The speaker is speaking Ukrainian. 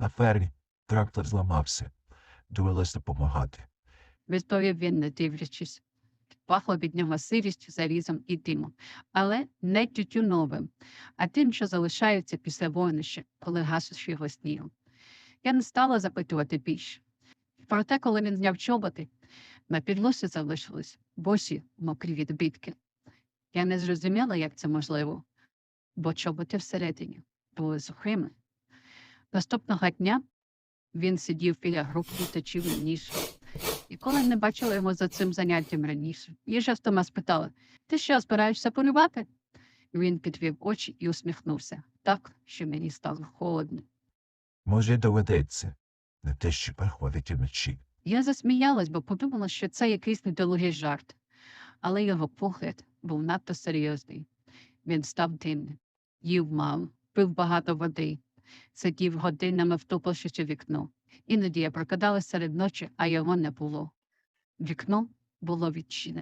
На фермі трактор зламався. Довелось допомагати. відповів він, не дивлячись. Пахло від нього сирістю, залізом і димом, але не тютюновим, а тим, що залишається після вогнища, коли гасиш його снігом. Я не стала запитувати більше. Проте, коли він зняв чоботи, на підлосі залишились босі мокрі відбитки. Я не зрозуміла, як це можливо, бо чоботи всередині були сухими. Наступного дня він сидів біля групи точив ніж. І коли не бачила його за цим заняттям раніше, я жестома спитала: Ти що, збираєшся полювати? Він підвів очі і усміхнувся так, що мені стало холодно. Може, доведеться. Не те, що приходить уночі. Я засміялась, бо подумала, що це якийсь недолугий жарт, але його погляд був надто серйозний. Він став дивним, їв мало, пив багато води, сидів годинами, втупившись у вікно. Іноді я прокидалася серед ночі, а його не було. Вікно було відчинене.